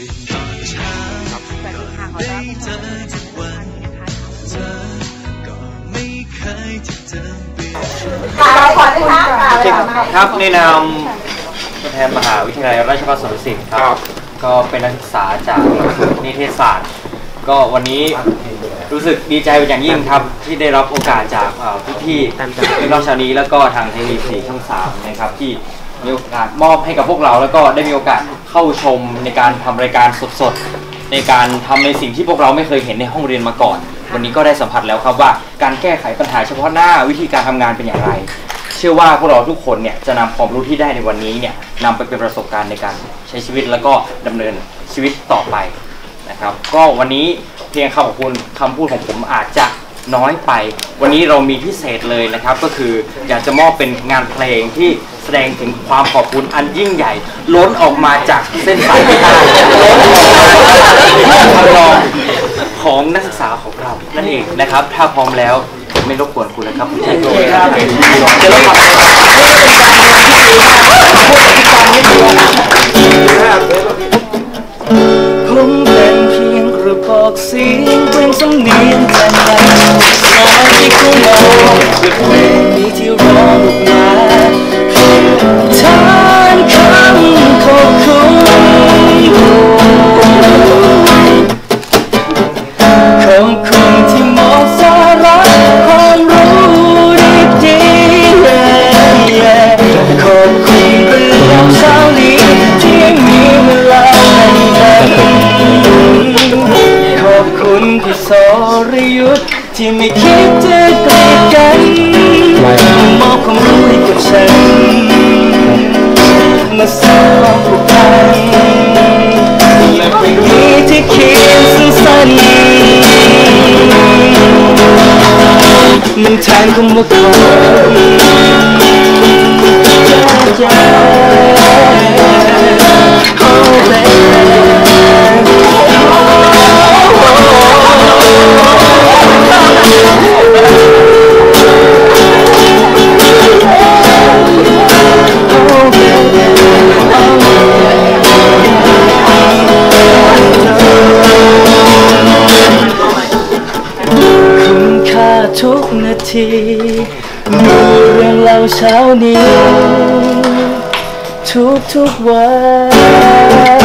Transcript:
ตื่นตอนเช้าสวัสดีค่ะขอต้อนรับทุกคนสู่รายการนะคะเธอก็ไม่เคยจะเจอเปลี่ยนค่ะเรานะคะค่ะครับในนามตัวแทนมหาวิทยาลัยราชภัฏสวนดุสิตครับ ก็เป็นนักศึกษาจากนิเทศศาสตร์ ก็วันนี้รู้สึกดีใจเป็นอย่างยิ่งครับ ที่ได้รับโอกาสจากเอ่พี่ๆพี่น้องชาวนี้แล้วก็ทางเทคนิคสีช่องสามนะครับที่มีโอกาสมอบให้กับพวกเราแล้วก็ได้มีโอกาส เข้าชมในการทำรายการสดๆ ในการทำในสิ่งที่พวกเราไม่เคยเห็นในห้องเรียนมาก่อน วันนี้ก็ได้สัมผัสแล้วครับว่าการแก้ไขปัญหาเฉพาะหน้าวิธีการทำงานเป็นอย่างไร เชื่อว่าพวกเราทุกคนเนี่ยจะนำความรู้ที่ได้ในวันนี้เนี่ยนำไปเป็นประสบการณ์ในการใช้ชีวิตแล้วก็ดำเนินชีวิตต่อไปนะครับ ก็วันนี้เพียงคำขอบคุณคำพูดของผมอาจจะ น้อยไป วันนี้เรามีพิเศษเลยนะครับ ก็คืออยากจะมอบเป็นงานเพลงที่แสดงถึงความขอบคุณอันยิ่งใหญ่ ล้นออกมาจากเส้นสายพิกาล้นออกมาจากคำร้องของนักศึกษาของเรานั่นเองนะครับ ถ้าพร้อมแล้วไม่รบกวนคุณแล้วครับคุณชายโยนะครับเดี๋ยวเราทำคงเป็นเพียงกระบอกเสียงเป็นสำเนียงใจ ที่เขามองเพื่อเพลงนี้ที่ร้องออกมาเพียงทานคำขอบคุณขอบคุณที่มอบสาระความรู้ดีๆขอบคุณเรื่องเช้านี้ที่มีเวลาให้กันขอบคุณที่สรยุทธ ជាមីឃីចេកក៏ចៃមកគំរួយក៏ឆេះមកសោកពុកតែពេលនេះជាឃីសន្សានមិនឆានគុំមកចាចា ทุกนาทีดูเรื่องเล่าเช้านี้ ทุกทุกวัน